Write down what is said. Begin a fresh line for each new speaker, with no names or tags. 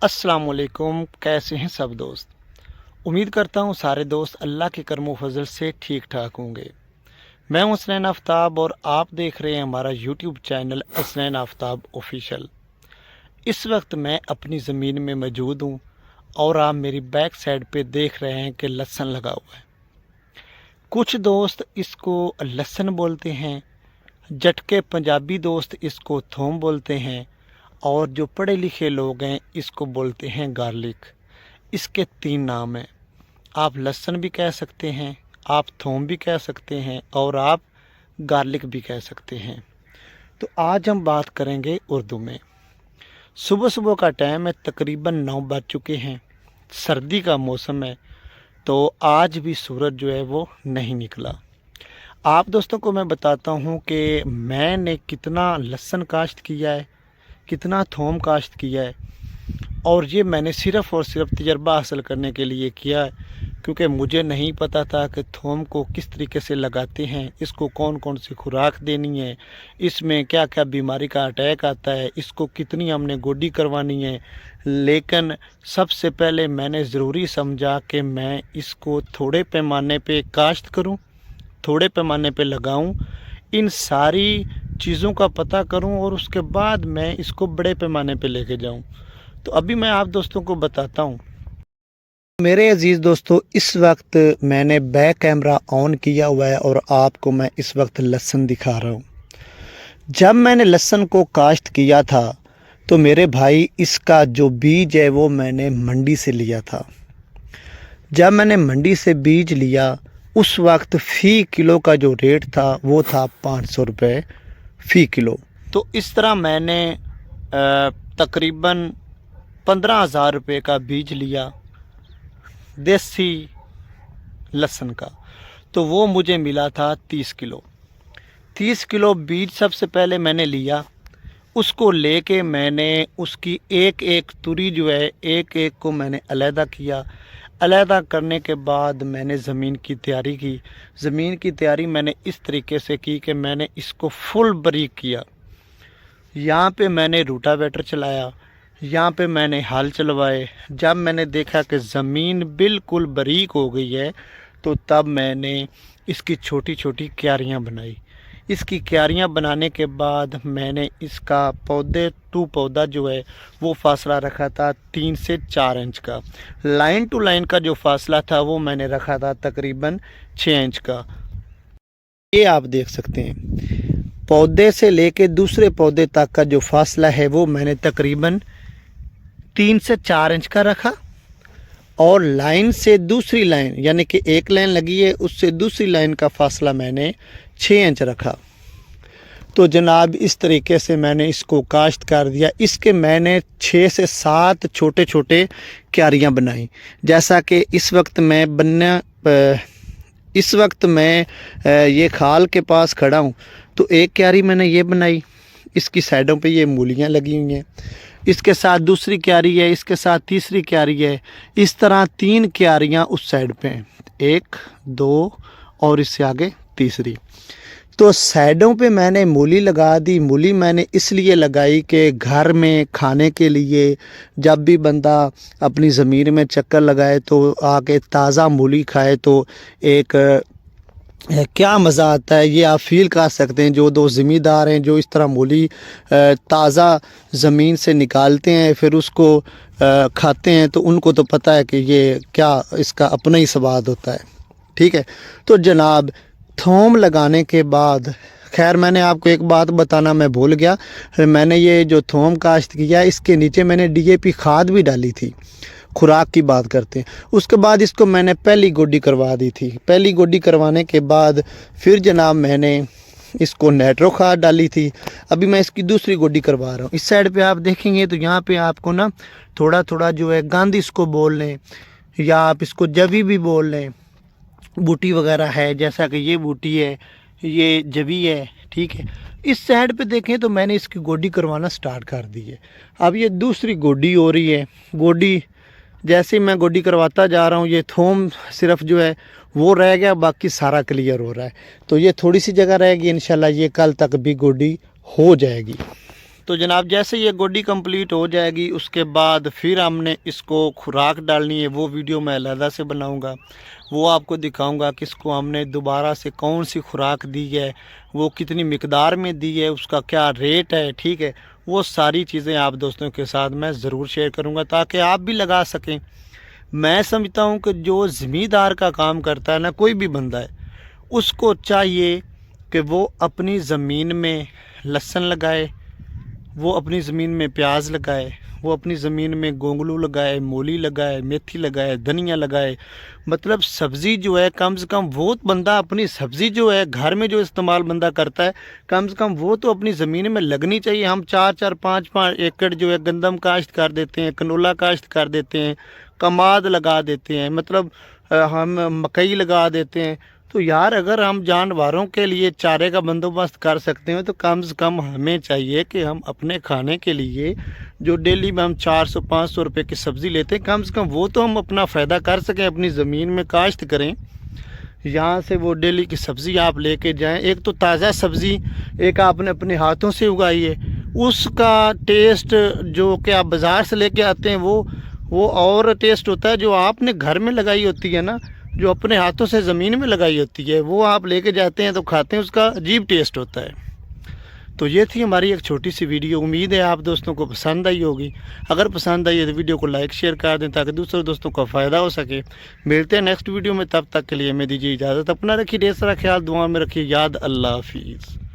السلام علیکم، کیسے ہیں سب دوست؟ امید کرتا ہوں سارے دوست اللہ کے کرم و فضل سے ٹھیک ٹھاک ہوں گے۔ میں ہوں حسنین آفتاب اور آپ دیکھ رہے ہیں ہمارا YouTube channel Hasnain Aftab official اس وقت میں اپنی زمین میں موجود ہوں اور آپ میری بیک سائڈ پہ دیکھ رہے ہیں کہ لہسن لگا ہوا ہے۔ کچھ دوست اس کو لہسن بولتے ہیں، جٹکے پنجابی دوست اس کو تھوم بولتے ہیں۔ اور جو پڑھے لکھے لوگ ہیں، اس کو بولتے ہیں گارلک۔ اس کے تین نام ہیں۔ آپ لہسن بھی کہہ سکتے ہیں، آپ تھوم بھی کہہ سکتے ہیں، اور آپ گارلک بھی کہہ سکتے ہیں۔ تو آج ہم بات کریں گے اردو میں۔ صبح صبح کا ٹائم ہے، تقریباً نو بج چکے ہیں، سردی کا موسم ہے، تو آج بھی سورج جو ہے وہ نہیں نکلا۔ آپ دوستوں کو میں بتاتا ہوں کہ میں نے کتنا لہسن کاشت کیا ہے۔ کتنا تھوم کاشت کیا ہے۔ اور یہ میں نے صرف اور صرف تجربہ حاصل کرنے کے لیے کیا ہے، کیونکہ مجھے نہیں پتہ تھا کہ تھوم کو کس طریقے سے لگاتے ہیں۔ اس کو کون کون سی خوراک دینی ہے، اس میں کیا کیا بیماری کا اٹیک آتا ہے، اس کو کتنی ہم نے گوڈی کروانی ہے۔ لیکن سب سے پہلے میں نے ضروری سمجھا کہ میں اس کو تھوڑے پیمانے پہ کاشت کروں، تھوڑے پیمانے پہ لگاؤں۔ ان ساری چیزوں کا پتہ کروں اور اس کے بعد میں اس کو بڑے پیمانے پہ لے کے جاؤں۔ تو ابھی میں آپ دوستوں کو بتاتا ہوں۔ میرے عزیز دوستو، اس وقت میں نے بیک کیمرہ آن کیا ہوا ہے اور آپ کو میں اس وقت لہسن دکھا رہا ہوں۔ جب میں نے لہسن کو کاشت کیا تھا تو میرے بھائی اس کا جو بیج ہے وہ میں نے منڈی سے لیا تھا۔ جب میں نے منڈی سے بیج لیا، اس وقت فی کلو کا جو ریٹ تھا وہ تھا پانچ سو روپے۔ فی کلو۔ تو اس طرح میں نے تقریباً پندرہ ہزار روپے کا بیج لیا، دیسی لہسن کا۔ تو وہ مجھے ملا تھا تیس کلو۔ تیس کلو بیج سب سے پہلے میں نے لیا۔ اس کو لے کے میں نے اس کی ایک ایک توری جو ہے، ایک ایک کو میں نے علیحدہ کیا۔ علیحدہ کرنے کے بعد میں نے زمین کی تیاری کی۔ زمین کی تیاری میں نے اس طریقے سے کی کہ میں نے اس کو فل بریک کیا۔ یہاں پہ میں نے روٹا ویٹر چلایا۔ یہاں پہ میں نے ہل چلوائے۔ جب میں نے دیکھا کہ زمین بالکل بریک ہو گئی ہے، تو تب میں نے اس کی چھوٹی چھوٹی کیاریاں بنائی۔ اس کی کیاریاں بنانے کے بعد میں نے اس کا پودے ٹو پودا جو ہے وہ فاصلہ رکھا تھا تین سے چار انچ کا۔ لائن ٹو لائن کا جو فاصلہ تھا وہ میں نے رکھا تھا تقریباً چھ انچ کا۔ یہ آپ دیکھ سکتے ہیں۔ پودے سے لے کے دوسرے پودے تک کا جو فاصلہ ہے وہ میں نے تقریباً تین سے چار انچ کا رکھا۔ اور لائن سے دوسری لائن یعنی کہ ایک لائن لگی ہے، اس سے دوسری لائن کا فاصلہ میں نے چھ انچ رکھا۔ تو جناب، اس طریقے سے میں نے اس کو کاشت کر دیا۔ اس کے میں نے چھ سے سات چھوٹے چھوٹے کیاریاں بنائیں جیسا کہ اس وقت میں بننا، اس وقت میں یہ کھال کے پاس کھڑا ہوں۔ تو ایک کیاری میں نے یہ بنائی۔ اس کی سائڈوں پہ یہ مولیاں لگی ہوئی ہیں۔ اس کے ساتھ دوسری کیاری ہے، اس کے ساتھ تیسری کیاری ہے۔ اس طرح تین کیاریاں اس سائڈ پہ ہیں۔ ایک، دو اور اس سے آگے تیسری۔ تو سائڈوں پہ میں نے مولی لگا دی۔ مولی میں نے اس لیے لگائی کہ گھر میں کھانے کے لیے جب بھی بندہ اپنی زمین میں چکر لگائے تو آ کے تازہ مولی کھائے تو ایک کیا مزہ آتا ہے؟ یہ آپ فیل کر سکتے ہیں، جو دو ذمہ دار ہیں جو اس طرح مولی تازہ زمین سے نکالتے ہیں، پھر اس کو کھاتے ہیں، تو ان کو تو پتہ ہے کہ یہ کیا اس کا اپنا ہی سواد ہوتا ہے۔ ٹھیک ہے؟ تو جناب، تھوم لگانے کے بعد، خیر میں نے آپ کو ایک بات بتانا میں بھول گیا، میں نے یہ جو تھوم کاشت کیا، اس کے نیچے میں نے ڈی اے پی کھاد بھی ڈالی تھی۔ خوراک کی بات کرتے ہیں۔ اس کے بعد اس کو میں نے پہلی گوڈی کروا دی تھی۔ پہلی گوڈی کروانے کے بعد پھر جناب میں نے اس کو نیٹرو کھاد ڈالی تھی۔ ابھی میں اس کی دوسری گوڈی کروا رہا ہوں۔ اس سائڈ پہ آپ دیکھیں گے تو یہاں پہ آپ کو نا تھوڑا تھوڑا جو ہے گاندھ اس کو بول لیں، یا آپ اس کو جبی بھی بول لیں، بوٹی وغیرہ ہے، جیسا کہ یہ بوٹی ہے، یہ جبی ہے، ٹھیک ہے۔ اس سائڈ پہ دیکھیں تو میں نے اس کی گوڈی کروانا سٹارٹ کر دی ہے۔ اب یہ دوسری گوڈی ہو رہی ہے۔ گوڈی جیسے ہی میں گوڈی کرواتا جا رہا ہوں، یہ تھوم صرف جو ہے وہ رہ گیا، باقی سارا کلیئر ہو رہا ہے۔ تو یہ تھوڑی سی جگہ رہے گی انشاءاللہ یہ کل تک بھی گوڈی ہو جائے گی۔ تو جناب، جیسے یہ گوڈی کمپلیٹ ہو جائے گی، اس کے بعد پھر ہم نے اس کو خوراک ڈالنی ہے، وہ ویڈیو میں علیحدہ سے بناؤں گا۔ وہ آپ کو دکھاؤں گا کہ اس کو ہم نے دوبارہ سے کون سی خوراک دی ہے، وہ کتنی مقدار میں دی ہے، اس کا کیا ریٹ ہے، ٹھیک ہے۔ وہ ساری چیزیں آپ دوستوں کے ساتھ میں ضرور شیئر کروں گا تاکہ آپ بھی لگا سکیں۔ میں سمجھتا ہوں کہ جو زمیندار کا کام کرتا ہے نا، کوئی بھی بندہ ہے، اس کو چاہیے کہ وہ اپنی زمین میں لہسن لگائے، وہ اپنی زمین میں پیاز لگائے۔ وہ اپنی زمین میں گونگلو لگائے، مولی لگائے، میتھی لگائے، دھنیا لگائے۔ مطلب سبزی جو ہے، کم سے کم وہ بندہ اپنی سبزی جو ہے، گھر میں جو استعمال بندہ کرتا ہے، کم سے کم وہ تو اپنی زمین میں لگنی چاہیے۔ ہم چار چار، پانچ پانچ ایکڑ جو ہے، گندم کاشت کر دیتے ہیں، کنولا کاشت کر دیتے ہیں، کماد لگا دیتے ہیں۔ مطلب ہم مکئی لگا دیتے ہیں۔ تو یار اگر ہم جانوروں کے لیے چارے کا بندوبست کر سکتے ہیں تو کم سے کم ہمیں چاہیے کہ ہم اپنے کھانے کے لیے جو ڈیلی میں ہم چار سو، پانچ سو روپے کی سبزی لیتے ہیں، کم سے کم وہ تو ہم اپنا فائدہ کر سکیں، اپنی زمین میں کاشت کریں۔ یہاں سے وہ ڈیلی کی سبزی آپ لے کے جائیں۔ ایک تو تازہ سبزی ایک آپ نے اپنے ہاتھوں سے اگائی ہے۔ اس کا ٹیسٹ جو کہ آپ بازار سے لے کے آتے ہیں، وہ وہ اور ٹیسٹ ہوتا ہے جو آپ نے گھر میں لگائی ہوتی ہے نا۔ جو اپنے ہاتھوں سے زمین میں لگائی ہوتی ہے، وہ آپ لے کے جاتے ہیں تو کھاتے ہیں، اس کا عجیب ٹیسٹ ہوتا ہے۔ تو یہ تھی ہماری ایک چھوٹی سی ویڈیو۔ امید ہے آپ دوستوں کو پسند آئی ہوگی۔ اگر پسند آئی ہے تو ویڈیو کو لائک، شیئر کر دیں تاکہ دوسرے دوستوں کا فائدہ ہو سکے۔ ملتے ہیں نیکسٹ ویڈیو میں، تب تک کے لیے ہمیں دیجیے اجازت۔ اپنا رکھیے ڈھیر سارا خیال، دعا میں رکھیے، یاد، اللہ حافظ۔